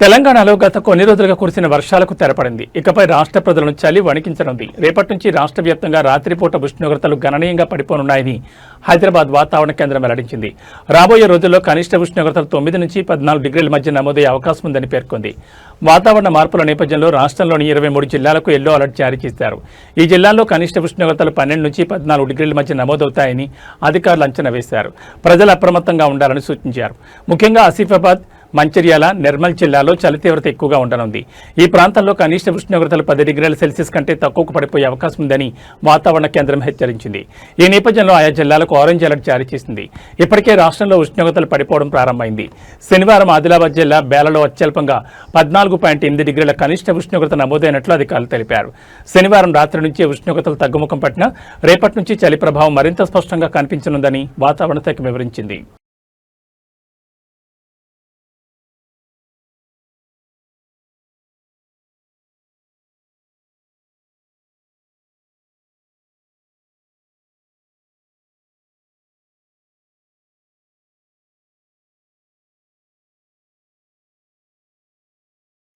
తెలంగాణలో గత కొన్ని రోజులుగా కురిసిన వర్షాలకు తెరపడింది. ఇకపై రాష్ట్ర ప్రజలను చలి వణికించనుంది. రేపటి నుంచి రాష్ట్ర వ్యాప్తంగా రాత్రిపూట ఉష్ణోగ్రతలు గణనీయంగా పడిపోనున్నాయని హైదరాబాద్ వాతావరణ కేంద్రం వెల్లడించింది. రాబోయే రోజుల్లో కనిష్ట ఉష్ణోగ్రతలు తొమ్మిది నుంచి పద్నాలుగు డిగ్రీల మధ్య నమోదయ్యే అవకాశం ఉందని పేర్కొంది. వాతావరణ మార్పుల నేపథ్యంలో రాష్ట్రంలోని ఇరవై మూడు జిల్లాలకు ఎల్లో అలర్ట్ జారీ చేశారు. ఈ జిల్లాల్లో కనిష్ట ఉష్ణోగ్రతలు పన్నెండు నుంచి పద్నాలుగు డిగ్రీల మధ్య నమోదవుతాయని అధికారులు అంచనా వేశారు. ప్రజలు అప్రమత్తంగా ఉండాలని సూచించారు. ముఖ్యంగా ఆసిఫాబాద్ మంచిర్యాల నిర్మల్ జిల్లాలో చలి తీవ్రత ఎక్కువగా ఉండనుంది. ఈ ప్రాంతాల్లో కనిష్ట ఉష్ణోగ్రతలు పది డిగ్రీల సెల్సియస్ కంటే తక్కువకు పడిపోయే అవకాశం ఉందని వాతావరణ కేంద్రం హెచ్చరించింది. ఈ నేపథ్యంలో ఆయా జిల్లాలకు ఆరెంజ్ అలర్ట్ జారీ చేసింది. ఇప్పటికే రాష్ట్రంలో ఉష్ణోగ్రతలు పడిపోవడం ప్రారంభమైంది. శనివారం ఆదిలాబాద్ జిల్లా బేలలో అత్యల్పంగా పద్నాలుగు పాయింట్ ఎనిమిది డిగ్రీల కనిష్ట ఉష్ణోగ్రత నమోదైనట్లు అధికారులు తెలిపారు. శనివారం రాత్రి నుంచి ఉష్ణోగ్రతలు తగ్గుముఖం పట్టినా రేపటి నుంచి చలి ప్రభావం మరింత స్పష్టంగా కనిపించనుందని వాతావరణ శాఖ వివరించింది.